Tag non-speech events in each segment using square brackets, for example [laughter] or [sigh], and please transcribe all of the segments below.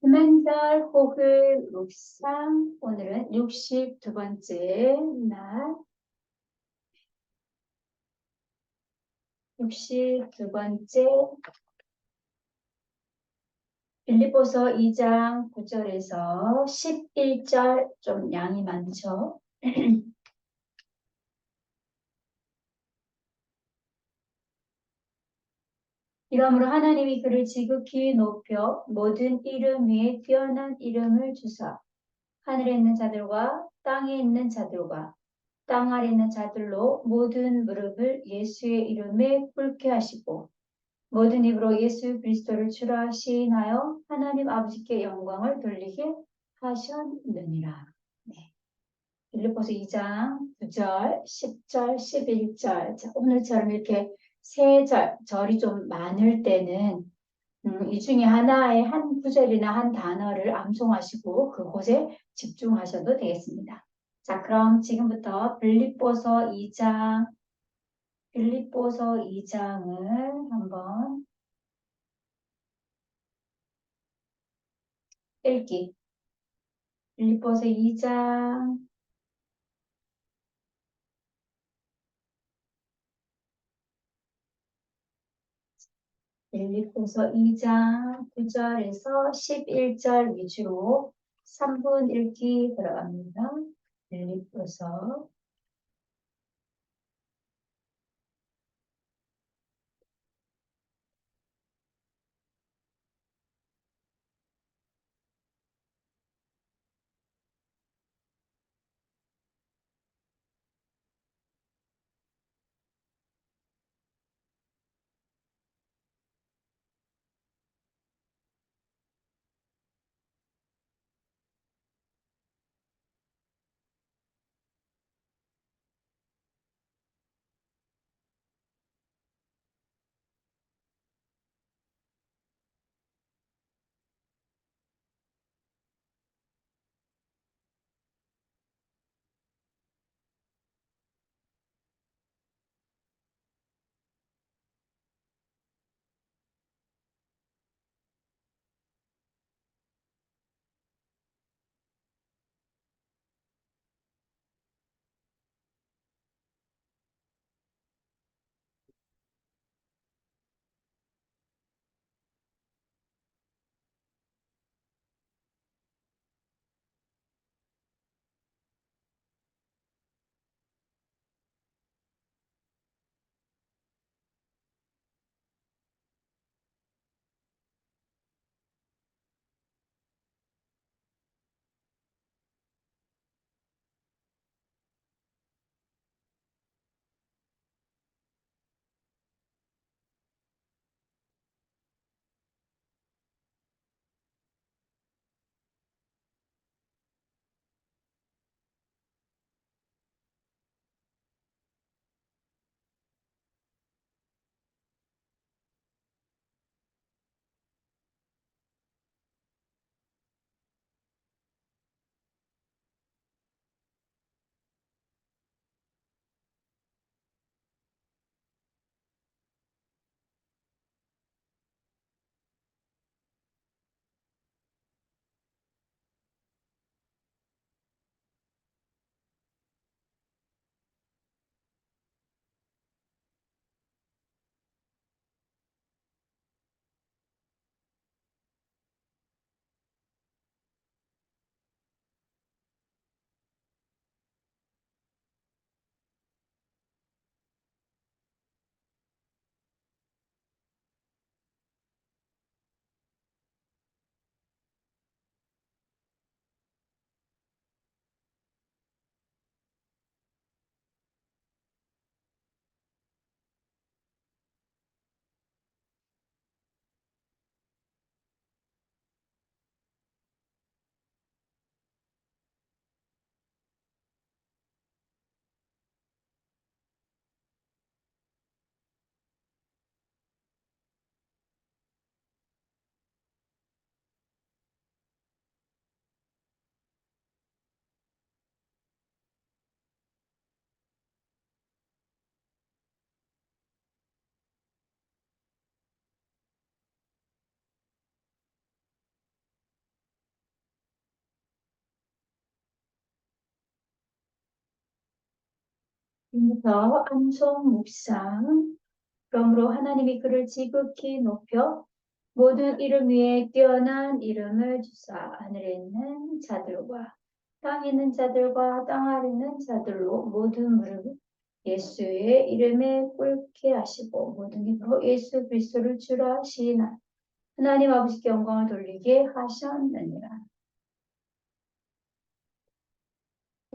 금연절 혹을 묵상 오늘은 62번째 날 62번째 빌립보서 2장 9절에서 11절 좀 양이 많죠. [clears throat] 이러므로 하나님이 그를 지극히 높여 모든 이름 위에 뛰어난 이름을 주사 하늘에 있는 자들과 땅에 있는 자들과 땅 아래 있는 자들로 모든 무릎을 예수의 이름에 꿇게 하시고 모든 입으로 예수 그리스도를 주라 시인하여 하나님 아버지께 영광을 돌리게 하셨느니라. 네. 빌립보서 2장 9절, 10절, 11절. 자, 오늘처럼 이렇게 세 절, 절이 좀 많을 때는 음, 이 중에 하나의 한 구절이나 한 단어를 암송하시고 그곳에 집중하셔도 되겠습니다. 자, 그럼 지금부터 빌립보서 2장, 빌립보서 2장을 한번 읽기. 빌립보서 2장 빌립보서 2장 9절에서 11절 위주로 3분 읽기 들어갑니다. 빌립보서 부터 암송 묵상. 그러므로 하나님이 그를 지극히 높여 모든 이름 위에 뛰어난 이름을 주사 하늘에 있는 자들과 땅에 있는 자들과 땅 아래 있는 자들로 모든 무릎을 예수의 이름에 꿇게 하시고 모든 입으로 예수 그리스도를 주라 시인하 하나님 아버지께 영광을 돌리게 하셨느니라.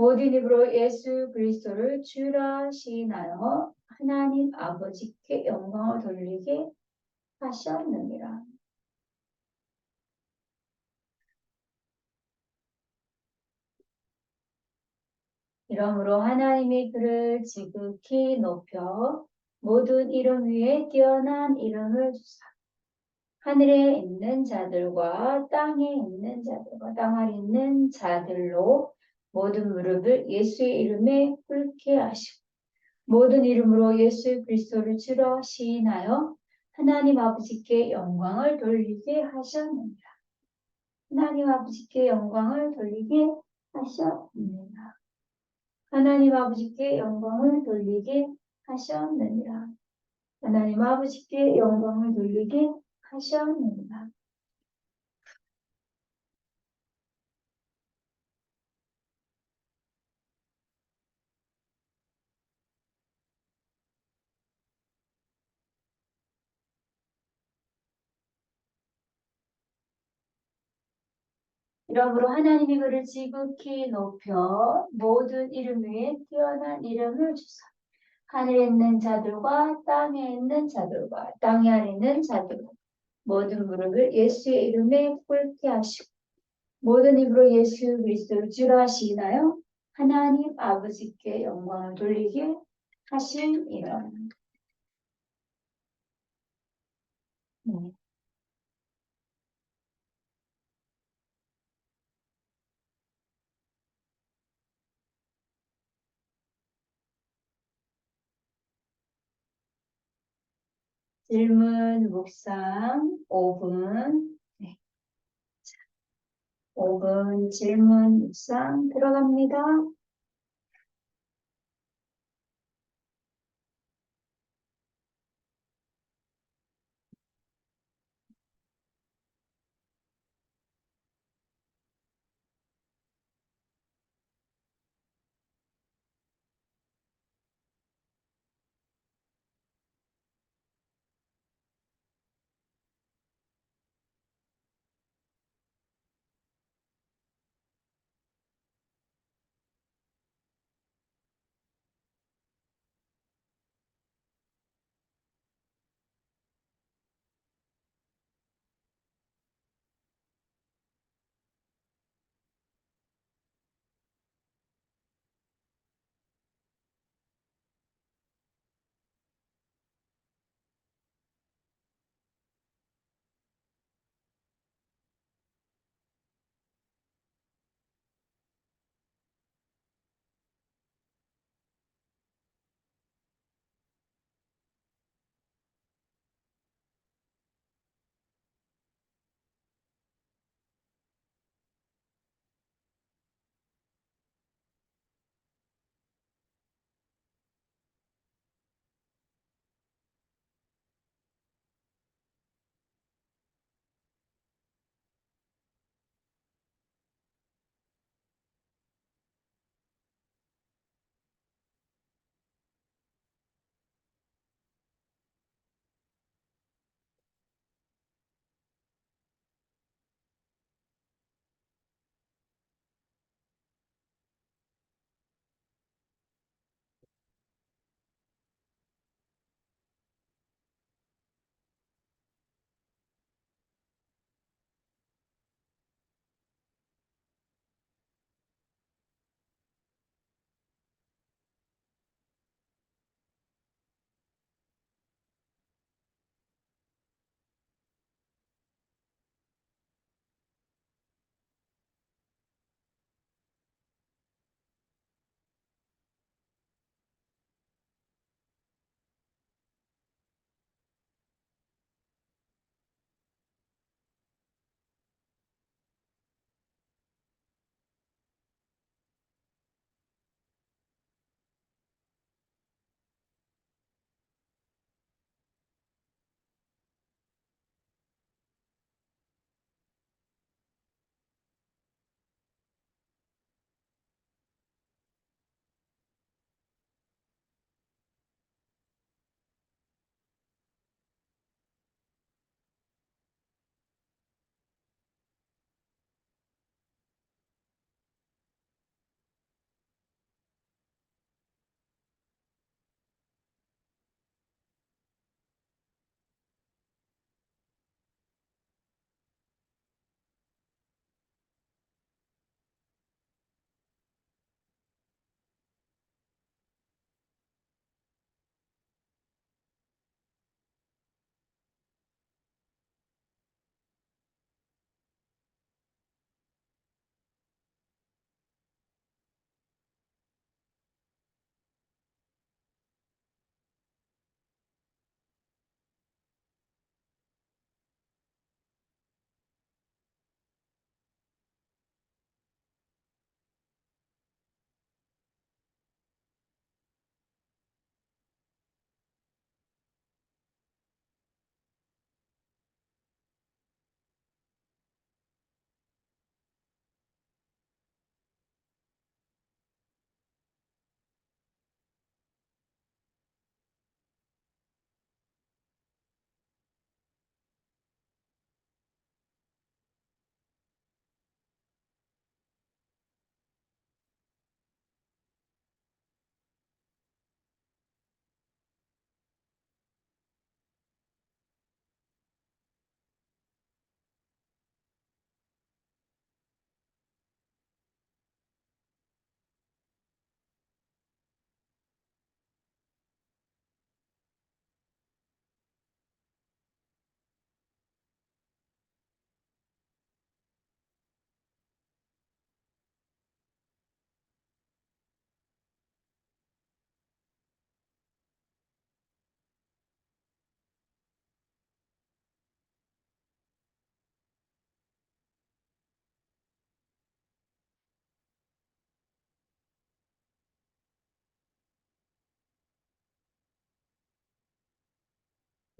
모든 입으로 예수 그리스도를 주라 시인하여 하나님 아버지께 영광을 돌리게 하셨느니라. 이러므로 하나님이 그를 지극히 높여 모든 이름 위에 뛰어난 이름을 주사 하늘에 있는 자들과 땅에 있는 자들과 땅 아래 있는 자들로 모든 무릎을 예수의 이름에 꿇게 하시고 모든 이름으로 예수 그리스도를 주러 시인하여 하나님 아버지께 영광을 돌리게 하셨느니라. 하나님 아버지께 영광을 돌리게 하셨느니라. 하나님 아버지께 영광을 돌리게 하셨느니라. 하나님 아버지께 영광을 돌리게 하셨느니라. 이러므로 하나님이 그를 지극히 높여 모든 이름 위에 뛰어난 이름을 주사 하늘에 있는 자들과 땅에 있는 자들과 땅 아래 있는 자들과 모든 무릎을 예수의 이름에 꿇게 하시고 모든 입으로 예수 그리스도를 주라 하시나요? 하나님 아버지께 영광을 돌리게 하심이라. 네. 질문 묵상 5분. 네. 5분 질문 묵상 들어갑니다.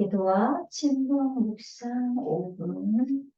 기도와 침묵 묵상 5분.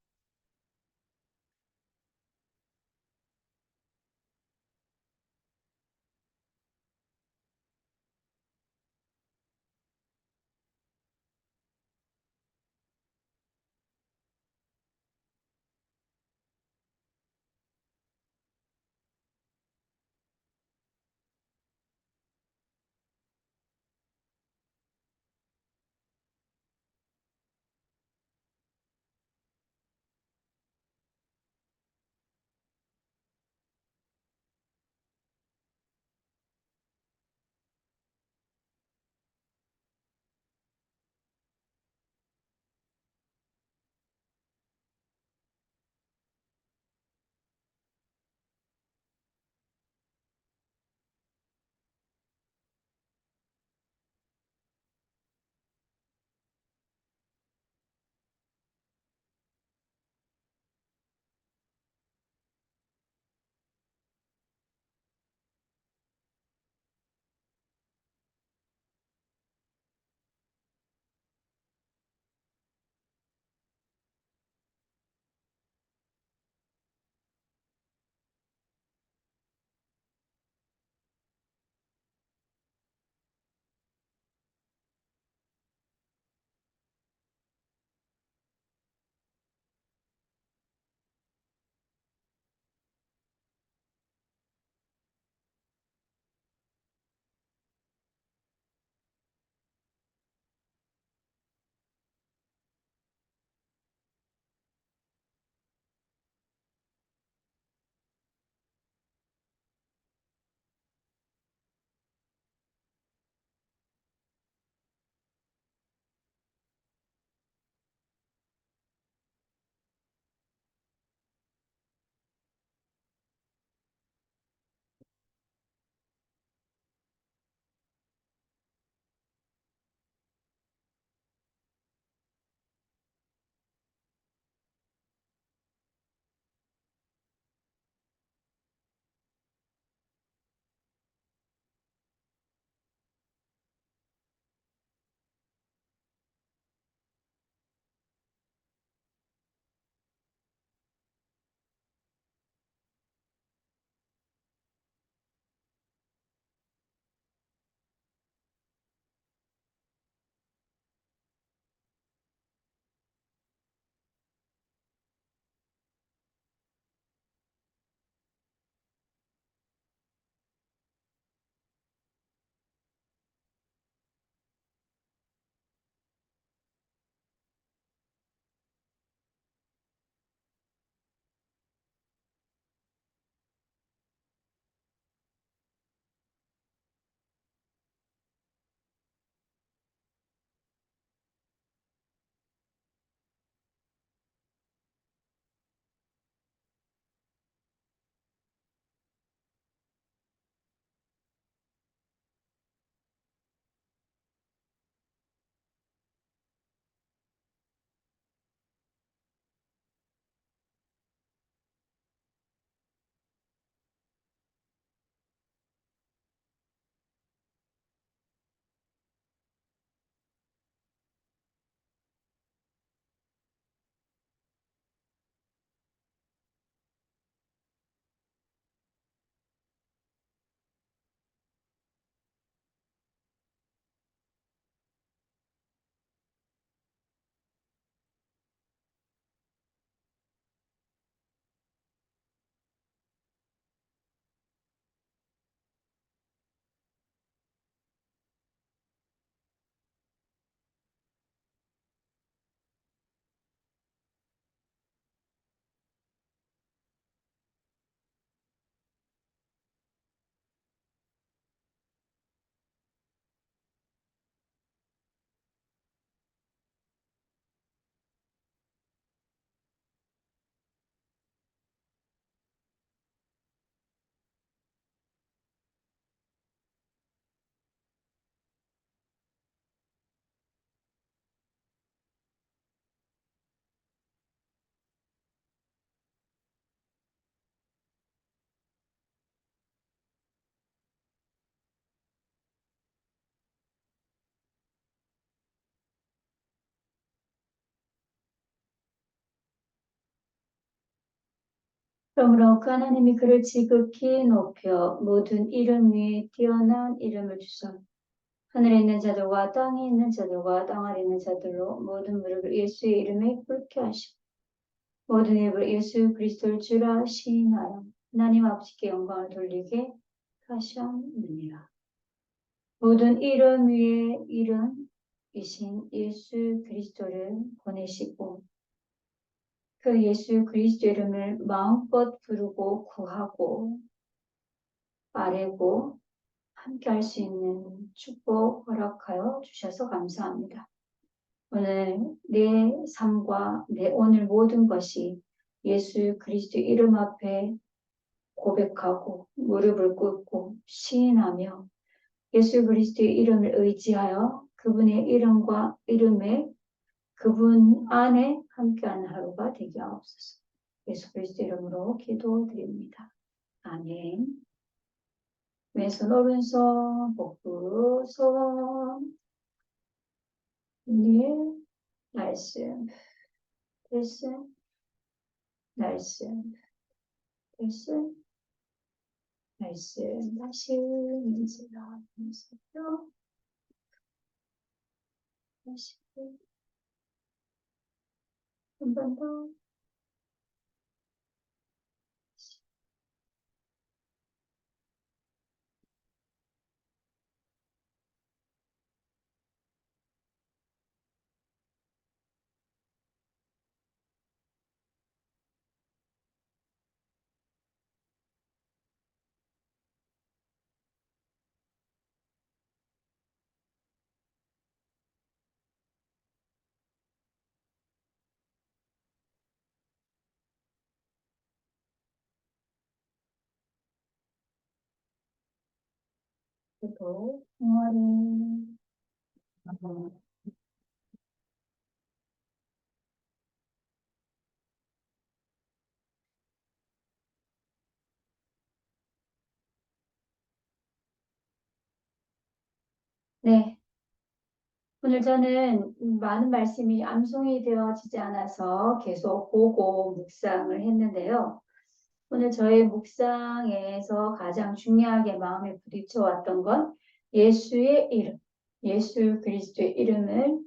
그러므로 그 하나님이 그를 지극히 높여 모든 이름 위에 뛰어난 이름을 주사 하늘에 있는 자들과 땅에 있는 자들과 땅 아래 있는 자들로 모든 무릎을 예수의 이름에 꿇게 하시고 모든 입을 예수 그리스도를 주라 시인하여 하나님 아버지께 영광을 돌리게 하셨느니라. 모든 이름 위에 이름이신 예수 그리스도를 보내시고 그 예수 그리스도 이름을 마음껏 부르고 구하고 아뢰고 함께 할 수 있는 축복 허락하여 주셔서 감사합니다. 오늘 내 삶과 내 오늘 모든 것이 예수 그리스도 이름 앞에 고백하고 무릎을 꿇고 시인하며 예수 그리스도의 이름을 의지하여 그분의 이름과 이름에 그분 안에 함께하는 하루가 되게 하옵소서. 예수 그리스도 이름으로 기도드립니다. 아멘. 왼손 오른손 복부 손 네, 말씀. 말씀 말씀. 말씀 말씀. 다시 민지가 민지요. 다시 한 네. 오늘 저는 많은 말씀이 암송이 되어지지 않아서 계속 보고 묵상을 했는데요. 오늘 저의 묵상에서 가장 중요하게 마음에 부딪혀 왔던 건 예수의 이름, 예수 그리스도의 이름을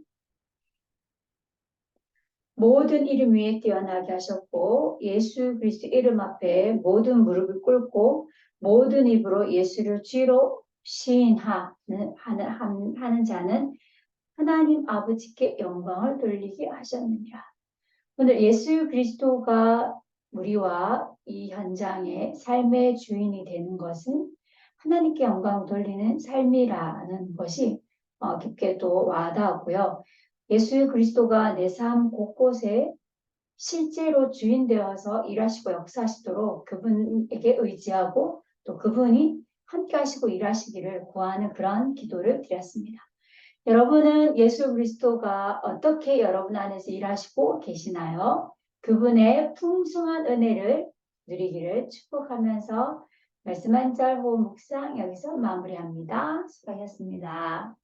모든 이름 위에 뛰어나게 하셨고 예수 그리스도 이름 앞에 모든 무릎을 꿇고 모든 입으로 예수를 쥐로 시인하는 하는, 하는 자는 하나님 아버지께 영광을 돌리게 하셨느니라. 오늘 예수 그리스도가 우리와 이 현장의 삶의 주인이 되는 것은 하나님께 영광을 돌리는 삶이라는 것이 어, 깊게도 와닿았고요. 예수 그리스도가 내 삶 곳곳에 실제로 주인 되어서 일하시고 역사하시도록 그분에게 의지하고 또 그분이 함께 하시고 일하시기를 구하는 그런 기도를 드렸습니다. 여러분은 예수 그리스도가 어떻게 여러분 안에서 일하시고 계시나요? 그분의 풍성한 은혜를 누리기를 축복하면서 말씀 한절 호흡 묵상 여기서 마무리합니다. 수고하셨습니다.